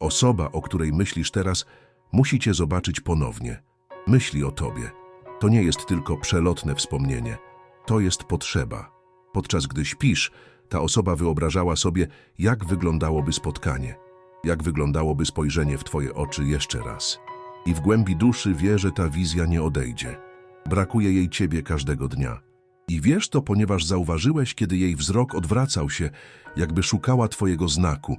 Osoba, o której myślisz teraz, musi cię zobaczyć ponownie. Myśli o tobie. To nie jest tylko przelotne wspomnienie. To jest potrzeba. Podczas gdy śpisz, ta osoba wyobrażała sobie, jak wyglądałoby spotkanie, jak wyglądałoby spojrzenie w twoje oczy jeszcze raz. I w głębi duszy wie, że ta wizja nie odejdzie. Brakuje jej ciebie każdego dnia. I wiesz to, ponieważ zauważyłeś, kiedy jej wzrok odwracał się, jakby szukała twojego znaku,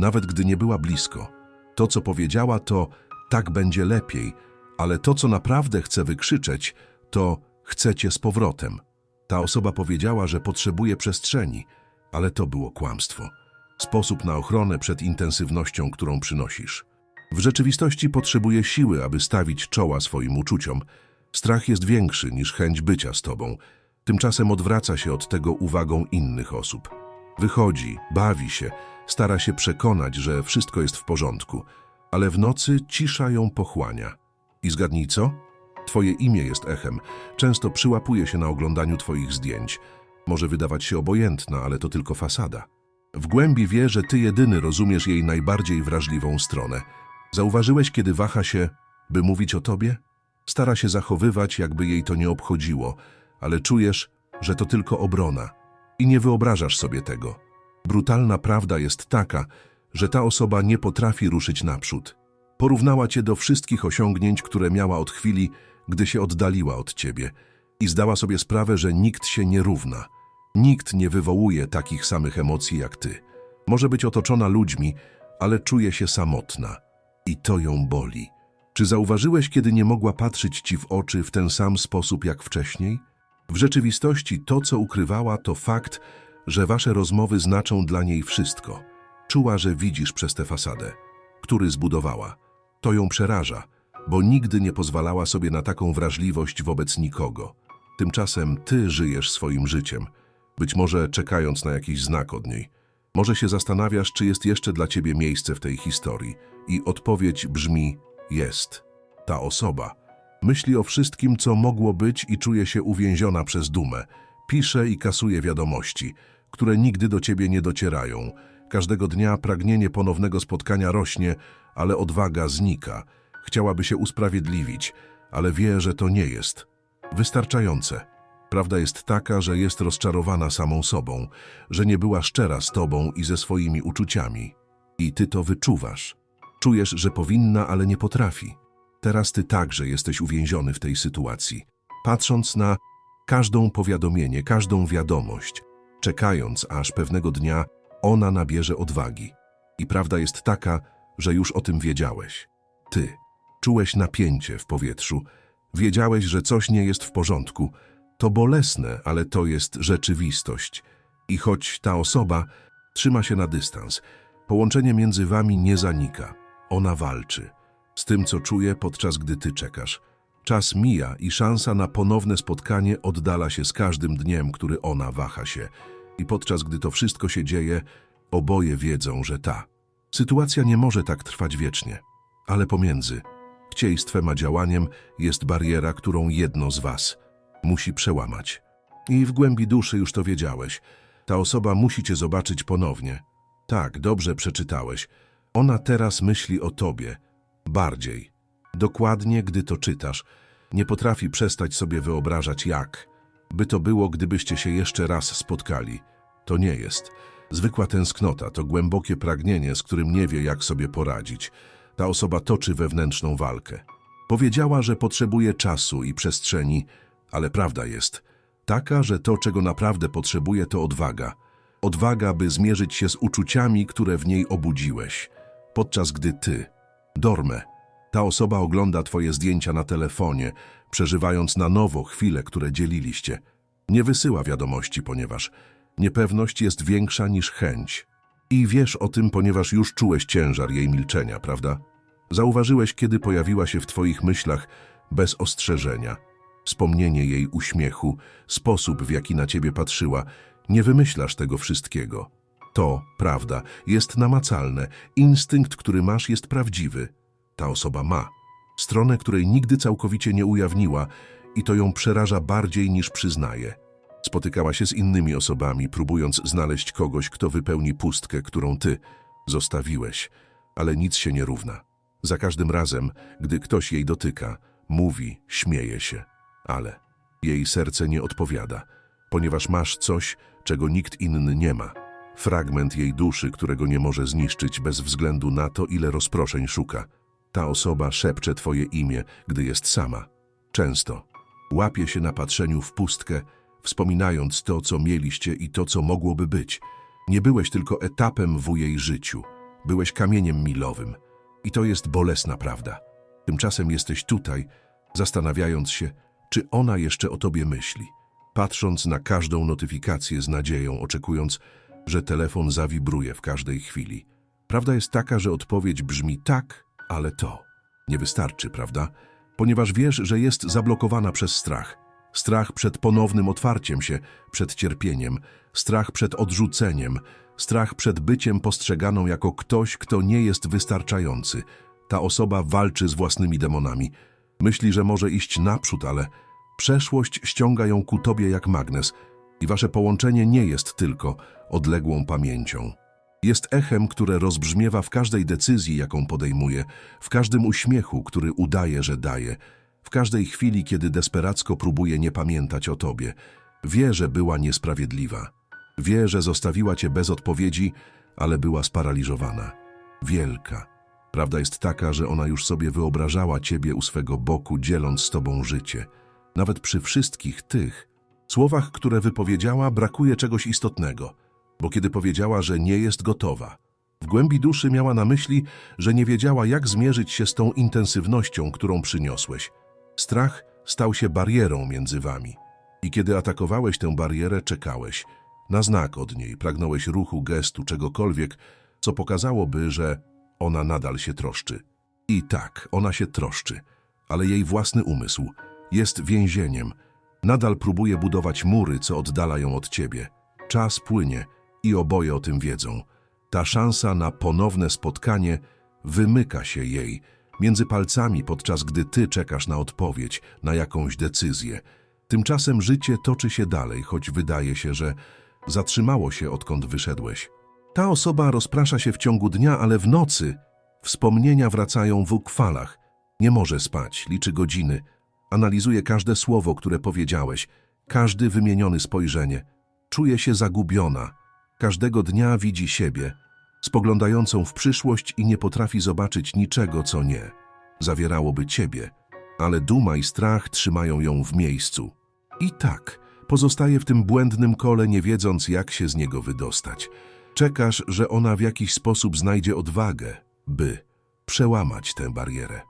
nawet gdy nie była blisko. To, co powiedziała, to tak będzie lepiej, ale to, co naprawdę chce wykrzyczeć, to chcę cię z powrotem. Ta osoba powiedziała, że potrzebuje przestrzeni, ale to było kłamstwo. Sposób na ochronę przed intensywnością, którą przynosisz. W rzeczywistości potrzebuje siły, aby stawić czoła swoim uczuciom. Strach jest większy niż chęć bycia z tobą. Tymczasem odwraca się od tego uwagą innych osób. Wychodzi, bawi się, stara się przekonać, że wszystko jest w porządku, ale w nocy cisza ją pochłania. I zgadnij co? Twoje imię jest echem. Często przyłapuje się na oglądaniu twoich zdjęć. Może wydawać się obojętna, ale to tylko fasada. W głębi wie, że ty jedyny rozumiesz jej najbardziej wrażliwą stronę. Zauważyłeś, kiedy waha się, by mówić o tobie? Stara się zachowywać, jakby jej to nie obchodziło, ale czujesz, że to tylko obrona i nie wyobrażasz sobie tego. Brutalna prawda jest taka, że ta osoba nie potrafi ruszyć naprzód. Porównała cię do wszystkich osiągnięć, które miała od chwili, gdy się oddaliła od ciebie i zdała sobie sprawę, że nikt się nie równa. Nikt nie wywołuje takich samych emocji jak ty. Może być otoczona ludźmi, ale czuje się samotna i to ją boli. Czy zauważyłeś, kiedy nie mogła patrzeć ci w oczy w ten sam sposób jak wcześniej? W rzeczywistości to, co ukrywała, to fakt, że wasze rozmowy znaczą dla niej wszystko. Czuła, że widzisz przez tę fasadę, który zbudowała. To ją przeraża, bo nigdy nie pozwalała sobie na taką wrażliwość wobec nikogo. Tymczasem ty żyjesz swoim życiem, być może czekając na jakiś znak od niej. Może się zastanawiasz, czy jest jeszcze dla ciebie miejsce w tej historii. I odpowiedź brzmi: jest. Ta osoba myśli o wszystkim, co mogło być i czuje się uwięziona przez dumę. Pisze i kasuje wiadomości, które nigdy do ciebie nie docierają. Każdego dnia pragnienie ponownego spotkania rośnie, ale odwaga znika. Chciałaby się usprawiedliwić, ale wie, że to nie jest wystarczające. Prawda jest taka, że jest rozczarowana samą sobą, że nie była szczera z tobą i ze swoimi uczuciami. I ty to wyczuwasz. Czujesz, że powinna, ale nie potrafi. Teraz ty także jesteś uwięziony w tej sytuacji. Patrząc na każdą powiadomienie, każdą wiadomość, czekając, aż pewnego dnia ona nabierze odwagi. I prawda jest taka, że już o tym wiedziałeś. Ty czułeś napięcie w powietrzu, wiedziałeś, że coś nie jest w porządku. To bolesne, ale to jest rzeczywistość. I choć ta osoba trzyma się na dystans, połączenie między wami nie zanika. Ona walczy z tym, co czuje, podczas gdy ty czekasz. Czas mija i szansa na ponowne spotkanie oddala się z każdym dniem, który ona waha się. I podczas gdy to wszystko się dzieje, oboje wiedzą, że ta sytuacja nie może tak trwać wiecznie. Ale pomiędzy chcieństwem a działaniem jest bariera, którą jedno z was musi przełamać. I w głębi duszy już to wiedziałeś. Ta osoba musi cię zobaczyć ponownie. Tak, dobrze przeczytałeś. Ona teraz myśli o tobie. Bardziej. Dokładnie, gdy to czytasz. Nie potrafi przestać sobie wyobrażać jak. By to było, gdybyście się jeszcze raz spotkali. To nie jest. Zwykła tęsknota to głębokie pragnienie, z którym nie wie, jak sobie poradzić. Ta osoba toczy wewnętrzną walkę. Powiedziała, że potrzebuje czasu i przestrzeni, ale prawda jest taka, że to, czego naprawdę potrzebuje, to odwaga. Odwaga, by zmierzyć się z uczuciami, które w niej obudziłeś. Podczas gdy ty, dormę, ta osoba ogląda twoje zdjęcia na telefonie, przeżywając na nowo chwile, które dzieliliście. Nie wysyła wiadomości, ponieważ niepewność jest większa niż chęć. I wiesz o tym, ponieważ już czułeś ciężar jej milczenia, prawda? Zauważyłeś, kiedy pojawiła się w twoich myślach bez ostrzeżenia. Wspomnienie jej uśmiechu, sposób, w jaki na ciebie patrzyła. Nie wymyślasz tego wszystkiego. To, prawda, jest namacalne. Instynkt, który masz, jest prawdziwy. Ta osoba ma. Stronę, której nigdy całkowicie nie ujawniła i to ją przeraża bardziej niż przyznaje. Spotykała się z innymi osobami, próbując znaleźć kogoś, kto wypełni pustkę, którą ty zostawiłeś. ale nic się nie równa. Za każdym razem, gdy ktoś jej dotyka, mówi, śmieje się, ale jej serce nie odpowiada, ponieważ masz coś, czego nikt inny nie ma. Fragment jej duszy, którego nie może zniszczyć bez względu na to, ile rozproszeń szuka. Ta osoba szepcze twoje imię, gdy jest sama. Często łapie się na patrzeniu w pustkę, wspominając to, co mieliście i to, co mogłoby być. Nie byłeś tylko etapem w jej życiu. Byłeś kamieniem milowym. I to jest bolesna prawda. Tymczasem jesteś tutaj, zastanawiając się, czy ona jeszcze o tobie myśli. Patrząc na każdą notyfikację z nadzieją, oczekując, że telefon zawibruje w każdej chwili. Prawda jest taka, że odpowiedź brzmi tak, ale to nie wystarczy, prawda? Ponieważ wiesz, że jest zablokowana przez strach. Strach przed ponownym otwarciem się, przed cierpieniem, strach przed odrzuceniem, strach przed byciem postrzeganą jako ktoś, kto nie jest wystarczający. Ta osoba walczy z własnymi demonami. Myśli, że może iść naprzód, ale przeszłość ściąga ją ku tobie jak magnes i wasze połączenie nie jest tylko odległą pamięcią. Jest echem, które rozbrzmiewa w każdej decyzji, jaką podejmuje, w każdym uśmiechu, który udaje, że daje, w każdej chwili, kiedy desperacko próbuje nie pamiętać o tobie. Wie, że była niesprawiedliwa. Wie, że zostawiła cię bez odpowiedzi, ale była sparaliżowana. Wielka. Prawda jest taka, że ona już sobie wyobrażała ciebie u swego boku, dzieląc z tobą życie. Nawet przy wszystkich tych słowach, które wypowiedziała, brakuje czegoś istotnego, bo kiedy powiedziała, że nie jest gotowa, w głębi duszy miała na myśli, że nie wiedziała, jak zmierzyć się z tą intensywnością, którą przyniosłeś. Strach stał się barierą między wami. I kiedy atakowałeś tę barierę, czekałeś. Na znak od niej pragnąłeś ruchu, gestu, czegokolwiek, co pokazałoby, że ona nadal się troszczy. I tak, ona się troszczy, ale jej własny umysł jest więzieniem. Nadal próbuje budować mury, co oddala ją od ciebie. Czas płynie i oboje o tym wiedzą. Ta szansa na ponowne spotkanie wymyka się jej między palcami, podczas gdy ty czekasz na odpowiedź, na jakąś decyzję. Tymczasem życie toczy się dalej, choć wydaje się, że zatrzymało się odkąd wyszedłeś. Ta osoba rozprasza się w ciągu dnia, ale w nocy wspomnienia wracają w ukwalach. Nie może spać, liczy godziny, analizuje każde słowo, które powiedziałeś, każdy wymieniony spojrzenie. Czuje się zagubiona. Każdego dnia widzi siebie, spoglądającą w przyszłość i nie potrafi zobaczyć niczego, co nie. Zawierałoby ciebie, ale duma i strach trzymają ją w miejscu. I tak, pozostaje w tym błędnym kole, nie wiedząc, jak się z niego wydostać. Czekasz, że ona w jakiś sposób znajdzie odwagę, by przełamać tę barierę.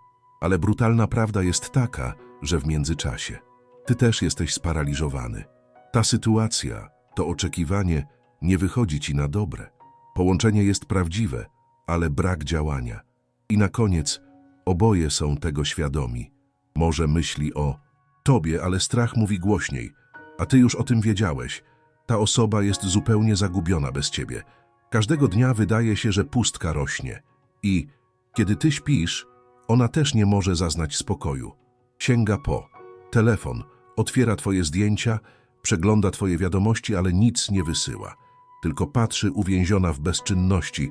Ale brutalna prawda jest taka, że w międzyczasie ty też jesteś sparaliżowany. Ta sytuacja, to oczekiwanie nie wychodzi ci na dobre. Połączenie jest prawdziwe, ale brak działania. I na koniec oboje są tego świadomi. Może myśli o tobie, ale strach mówi głośniej. A ty już o tym wiedziałeś. Ta osoba jest zupełnie zagubiona bez ciebie. Każdego dnia wydaje się, że pustka rośnie. I kiedy ty śpisz, ona też nie może zaznać spokoju. Sięga po telefon, otwiera twoje zdjęcia, przegląda twoje wiadomości, ale nic nie wysyła. Tylko patrzy uwięziona w bezczynności,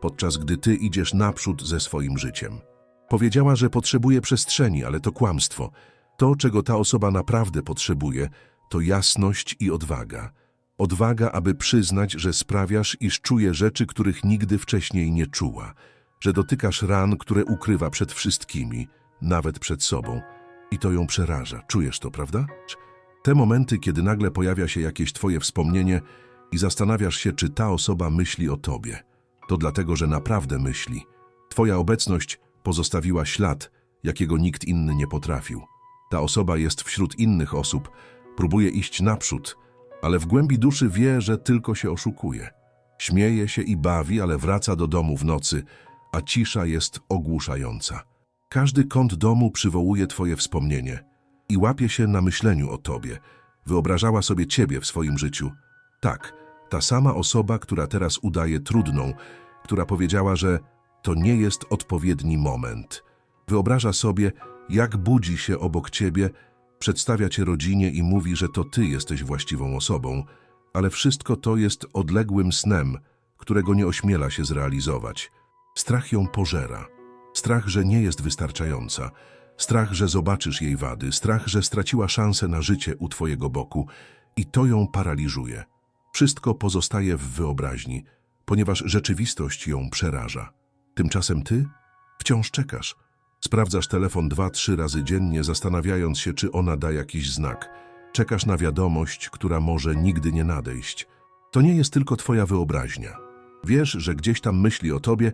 podczas gdy ty idziesz naprzód ze swoim życiem. Powiedziała, że potrzebuje przestrzeni, ale to kłamstwo. To, czego ta osoba naprawdę potrzebuje, to jasność i odwaga. Odwaga, aby przyznać, że sprawiasz, iż czuje rzeczy, których nigdy wcześniej nie czuła, że dotykasz ran, które ukrywa przed wszystkimi, nawet przed sobą. I to ją przeraża. Czujesz to, prawda? Te momenty, kiedy nagle pojawia się jakieś twoje wspomnienie i zastanawiasz się, czy ta osoba myśli o tobie, to dlatego, że naprawdę myśli. Twoja obecność pozostawiła ślad, jakiego nikt inny nie potrafił. Ta osoba jest wśród innych osób, próbuje iść naprzód, ale w głębi duszy wie, że tylko się oszukuje. Śmieje się i bawi, ale wraca do domu w nocy, a cisza jest ogłuszająca. Każdy kąt domu przywołuje twoje wspomnienie i łapie się na myśleniu o tobie. Wyobrażała sobie ciebie w swoim życiu. Tak, ta sama osoba, która teraz udaje trudną, która powiedziała, że to nie jest odpowiedni moment. Wyobraża sobie, jak budzi się obok ciebie, przedstawia cię rodzinie i mówi, że to ty jesteś właściwą osobą, ale wszystko to jest odległym snem, którego nie ośmiela się zrealizować. Strach ją pożera. Strach, że nie jest wystarczająca. Strach, że zobaczysz jej wady. Strach, że straciła szansę na życie u twojego boku. I to ją paraliżuje. Wszystko pozostaje w wyobraźni, ponieważ rzeczywistość ją przeraża. Tymczasem ty wciąż czekasz. Sprawdzasz telefon dwa, trzy razy dziennie, zastanawiając się, czy ona da jakiś znak. Czekasz na wiadomość, która może nigdy nie nadejść. To nie jest tylko twoja wyobraźnia. Wiesz, że gdzieś tam myśli o tobie,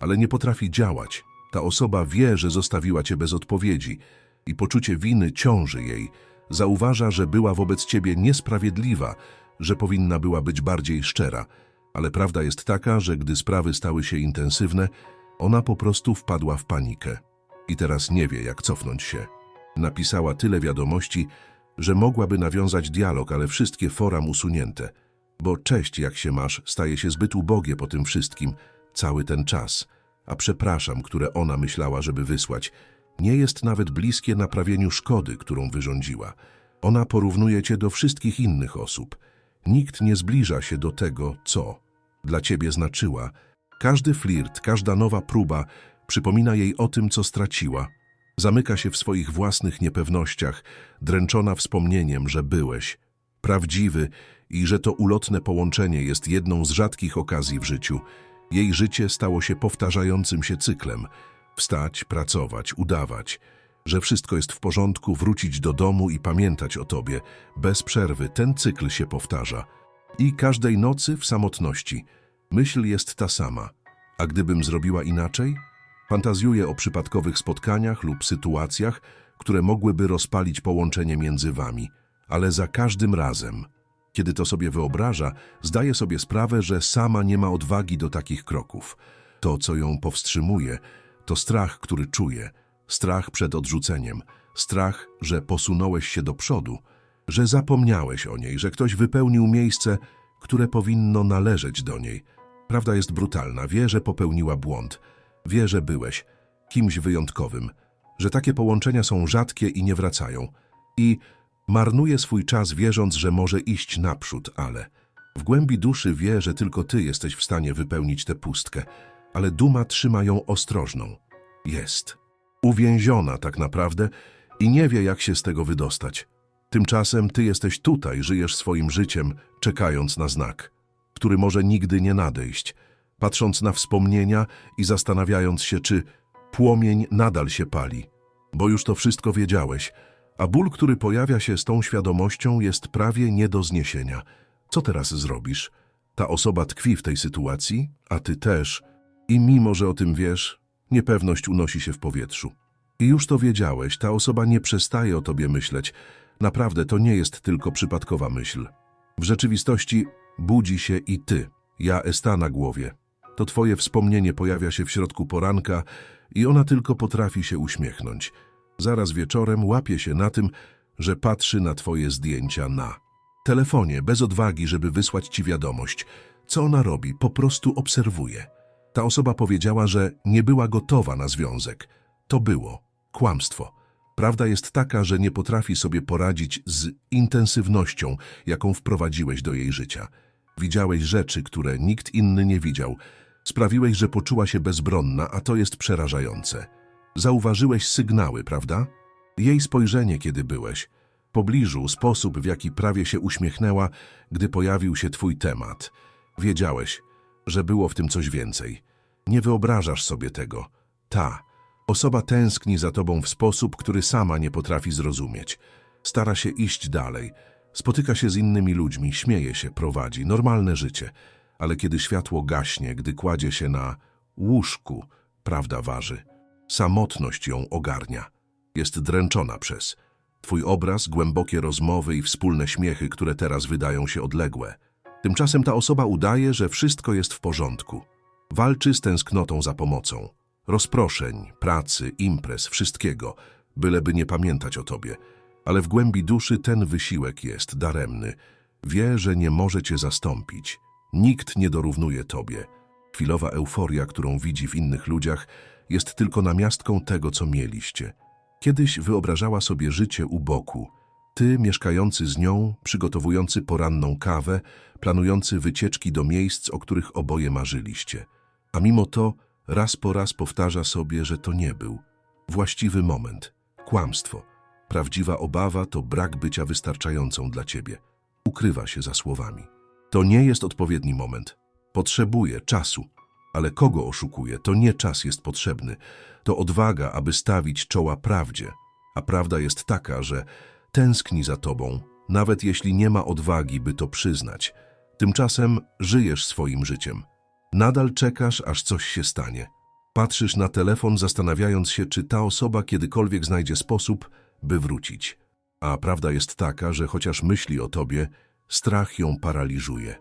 ale nie potrafi działać. Ta osoba wie, że zostawiła cię bez odpowiedzi i poczucie winy ciąży jej. Zauważa, że była wobec ciebie niesprawiedliwa, że powinna była być bardziej szczera. Ale prawda jest taka, że gdy sprawy stały się intensywne, ona po prostu wpadła w panikę. I teraz nie wie, jak cofnąć się. Napisała tyle wiadomości, że mogłaby nawiązać dialog, ale wszystkie forum usunięte. Bo cześć, jak się masz, staje się zbyt ubogie po tym wszystkim, cały ten czas. A przepraszam, które ona myślała, żeby wysłać, nie jest nawet bliskie naprawieniu szkody, którą wyrządziła. Ona porównuje cię do wszystkich innych osób. Nikt nie zbliża się do tego, co dla ciebie znaczyła. Każdy flirt, każda nowa próba przypomina jej o tym, co straciła. Zamyka się w swoich własnych niepewnościach, dręczona wspomnieniem, że byłeś prawdziwy i że to ulotne połączenie jest jedną z rzadkich okazji w życiu. Jej życie stało się powtarzającym się cyklem. Wstać, pracować, udawać, że wszystko jest w porządku, wrócić do domu i pamiętać o tobie. Bez przerwy ten cykl się powtarza. I każdej nocy w samotności myśl jest ta sama. A gdybym zrobiła inaczej? Fantazjuję o przypadkowych spotkaniach lub sytuacjach, które mogłyby rozpalić połączenie między wami, ale za każdym razem, kiedy to sobie wyobraża, zdaje sobie sprawę, że sama nie ma odwagi do takich kroków. To, co ją powstrzymuje, to strach, który czuje, strach przed odrzuceniem, strach, że posunąłeś się do przodu, że zapomniałeś o niej, że ktoś wypełnił miejsce, które powinno należeć do niej. Prawda jest brutalna, wie, że popełniła błąd, wie, że byłeś kimś wyjątkowym, że takie połączenia są rzadkie i nie wracają. I marnuje swój czas wierząc, że może iść naprzód, ale w głębi duszy wie, że tylko ty jesteś w stanie wypełnić tę pustkę, ale duma trzyma ją ostrożną. Jest. Uwięziona tak naprawdę i nie wie, jak się z tego wydostać. Tymczasem ty jesteś tutaj, żyjesz swoim życiem, czekając na znak, który może nigdy nie nadejść, patrząc na wspomnienia i zastanawiając się, czy płomień nadal się pali. Bo już to wszystko wiedziałeś, a ból, który pojawia się z tą świadomością, jest prawie nie do zniesienia. Co teraz zrobisz? Ta osoba tkwi w tej sytuacji, a ty też. I mimo, że o tym wiesz, niepewność unosi się w powietrzu. I już to wiedziałeś, ta osoba nie przestaje o tobie myśleć. Naprawdę to nie jest tylko przypadkowa myśl. W rzeczywistości budzi się i ty, ja Esta na głowie. To twoje wspomnienie pojawia się w środku poranka i ona tylko potrafi się uśmiechnąć. Zaraz wieczorem łapie się na tym, że patrzy na twoje zdjęcia na telefonie, bez odwagi, żeby wysłać ci wiadomość. Co ona robi? Po prostu obserwuje. Ta osoba powiedziała, że nie była gotowa na związek. To było kłamstwo. Prawda jest taka, że nie potrafi sobie poradzić z intensywnością, jaką wprowadziłeś do jej życia. Widziałeś rzeczy, które nikt inny nie widział. Sprawiłeś, że poczuła się bezbronna, a to jest przerażające. Zauważyłeś sygnały, prawda? Jej spojrzenie, kiedy byłeś. W pobliżu, sposób, w jaki prawie się uśmiechnęła, gdy pojawił się twój temat. Wiedziałeś, że było w tym coś więcej. Nie wyobrażasz sobie tego. Ta osoba tęskni za tobą w sposób, który sama nie potrafi zrozumieć. Stara się iść dalej. Spotyka się z innymi ludźmi, śmieje się, prowadzi normalne życie. Ale kiedy światło gaśnie, gdy kładzie się na łóżku, prawda waży. Samotność ją ogarnia. Jest dręczona przez twój obraz, głębokie rozmowy i wspólne śmiechy, które teraz wydają się odległe. Tymczasem ta osoba udaje, że wszystko jest w porządku. Walczy z tęsknotą za pomocą. Rozproszeń, pracy, imprez, wszystkiego, byleby nie pamiętać o tobie. Ale w głębi duszy ten wysiłek jest daremny. Wie, że nie może cię zastąpić. Nikt nie dorównuje tobie. Chwilowa euforia, którą widzi w innych ludziach, jest tylko namiastką tego, co mieliście. Kiedyś wyobrażała sobie życie u boku. Ty, mieszkający z nią, przygotowujący poranną kawę, planujący wycieczki do miejsc, o których oboje marzyliście. A mimo to raz po raz powtarza sobie, że to nie był właściwy moment, kłamstwo. Prawdziwa obawa to brak bycia wystarczającą dla ciebie. Ukrywa się za słowami. To nie jest odpowiedni moment. Potrzebuje czasu. Ale kogo oszukuje? To nie czas jest potrzebny. To odwaga, aby stawić czoła prawdzie. A prawda jest taka, że tęskni za tobą, nawet jeśli nie ma odwagi, by to przyznać. Tymczasem żyjesz swoim życiem. Nadal czekasz, aż coś się stanie. Patrzysz na telefon, zastanawiając się, czy ta osoba kiedykolwiek znajdzie sposób, by wrócić. A prawda jest taka, że chociaż myśli o tobie, strach ją paraliżuje.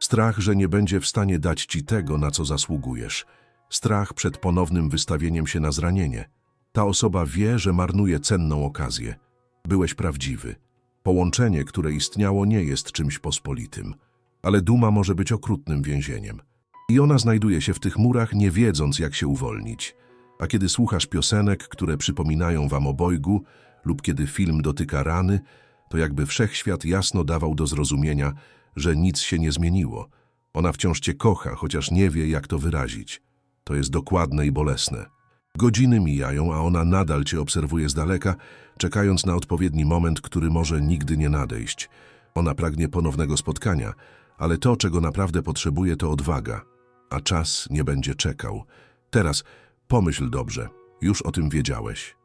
Strach, że nie będzie w stanie dać ci tego, na co zasługujesz. Strach przed ponownym wystawieniem się na zranienie. Ta osoba wie, że marnuje cenną okazję. Byłeś prawdziwy. Połączenie, które istniało, nie jest czymś pospolitym. Ale duma może być okrutnym więzieniem. I ona znajduje się w tych murach, nie wiedząc, jak się uwolnić. A kiedy słuchasz piosenek, które przypominają wam o lub kiedy film dotyka rany, to jakby wszechświat jasno dawał do zrozumienia, że nic się nie zmieniło. Ona wciąż cię kocha, chociaż nie wie, jak to wyrazić. To jest dokładne i bolesne. Godziny mijają, a ona nadal cię obserwuje z daleka, czekając na odpowiedni moment, który może nigdy nie nadejść. Ona pragnie ponownego spotkania, ale to, czego naprawdę potrzebuje, to odwaga. A czas nie będzie czekał. Teraz pomyśl dobrze, już o tym wiedziałeś.